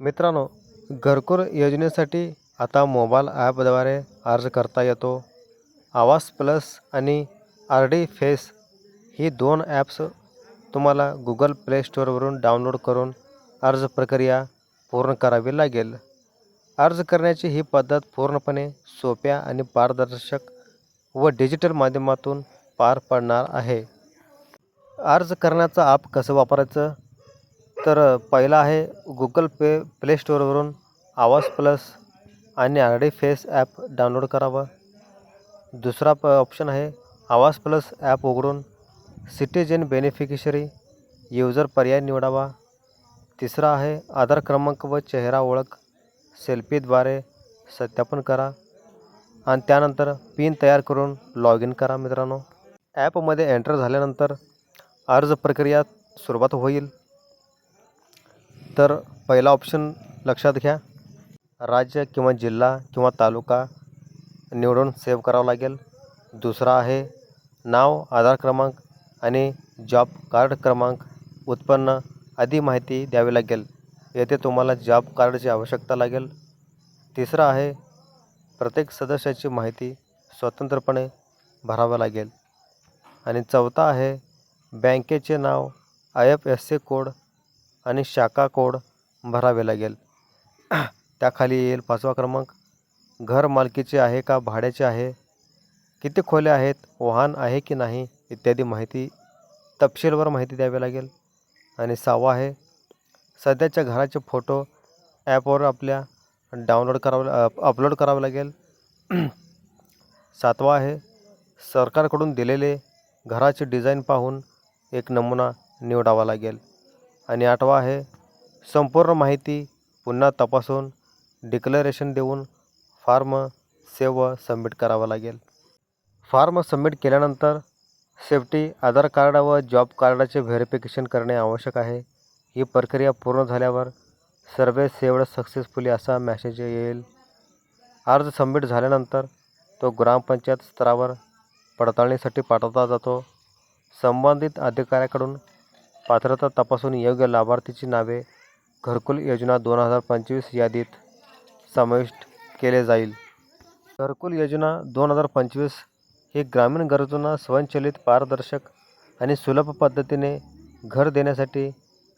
मित्रांनो घरकुल योजनेसाठी आता मोबाईल ॲपद्वारे अर्ज करता येतो. आवास प्लस आणि आर डी फेस ही दोन ॲप्स तुम्हाला गुगल प्ले स्टोअरवरून डाउनलोड करून अर्ज प्रक्रिया पूर्ण करावी लागेल. अर्ज करण्याची ही पद्धत पूर्णपणे सोप्या आणि पारदर्शक व डिजिटल माध्यमातून पार पडणार आहे. अर्ज करण्याचं ॲप कसं वापरायचं? तर पहिला आहे गुगल पे प्ले स्टोअरवरून आवाज प्लस आणि R D face app download करावं. दुसरा प ऑप्शन आहे आवाज प्लस ॲप उघडून सिटीजन बेनिफिशियरी युजर पर्याय निवडावा. तिसरा आहे आधार क्रमांक व चेहरा ओळख सेल्फीद्वारे सत्यापन करा. आणि त्यानंतर पिन तयार करून लॉग इन करा मित्रांनो. ॲपमध्ये एंटर झाल्यानंतर अर्ज प्रक्रिया सुरुवात होईल. तर पहिला ऑप्शन लक्षात घ्या. राज्य किंवा जिल्हा किंवा तालुका निवडून सेव्ह करावं लागेल. दुसरा आहे नाव आधार क्रमांक आणि जॉब कार्ड क्रमांक उत्पन्न आदी माहिती द्यावी लागेल. येथे तुम्हाला जॉब कार्डची आवश्यकता लागेल. तिसरं आहे प्रत्येक सदस्याची माहिती स्वतंत्रपणे भरावं लागेल. आणि चौथा आहे बँकेचे नाव I F S C code आणि शाखा कोड भरावे लागेल. त्याखाली येईल पाचवा क्रमांक. घर मालकीचे आहे का? भाड्याचे आहे? किती खोल्या आहेत? वाहन आहे की नाही? इत्यादी माहिती तपशीलवर माहिती द्यावी लागेल. आणि सहावा आहे सध्याच्या घराचे फोटो ॲपवर आपल्या डाउनलोड करावं अपलोड करावं लागेल. सातवा आहे सरकारकडून दिलेले घराचे डिझाईन पाहून एक नमुना निवडावा लागेल. आणि आठवा आहे संपूर्ण माहिती पुन्हा तपासून डिक्लरेशन देऊन फार्म सेव सबमिट करावा लागेल. फार्म सबमिट केल्यानंतर सेफ्टी आधार कार्ड व जॉब कार्डाचे व्हेरिफिकेशन करणे आवश्यक आहे. ही प्रक्रिया पूर्ण झाल्यावर सर्वे सेवड सक्सेसफुली असा मॅसेज येईल. अर्ज सबमिट झाल्यानंतर तो ग्रामपंचायत स्तरावर पडताळणीसाठी पाठवला जातो. संबंधित अधिकाऱ्याकडून पात्रता तपासून योग्य लाभार्थीची नावे घरकुल योजना दोन हजार पंचवीस यादीत समाविष्ट केले जाईल. घरकुल योजना दोन हजार पंचवीस ही ग्रामीण गरजूंना स्वयंचलित पारदर्शक आणि सुलभ पद्धतीने घर देण्यासाठी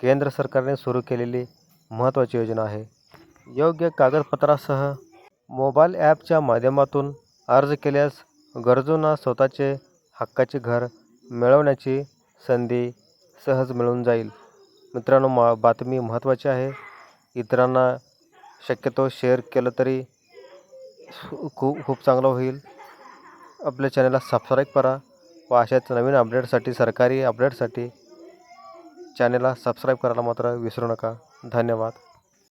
केंद्र सरकारने सुरू केलेली महत्त्वाची योजना आहे. योग्य कागदपत्रासह मोबाईल ॲपच्या माध्यमातून अर्ज केल्यास गरजूंना स्वतःचे हक्काचे घर मिळवण्याची संधी सहज मिळून जाईल. मित्रांनो मा बातमी महत्त्वाची आहे. इतरांना शक्यतो शेअर केलं तरी खूप खूप चांगलं होईल. आपल्या चॅनलला सबस्क्राईब करा व अशाच नवीन अपडेटसाठी सरकारी अपडेटसाठी चॅनलला सबस्क्राईब करायला मात्र विसरू नका. धन्यवाद.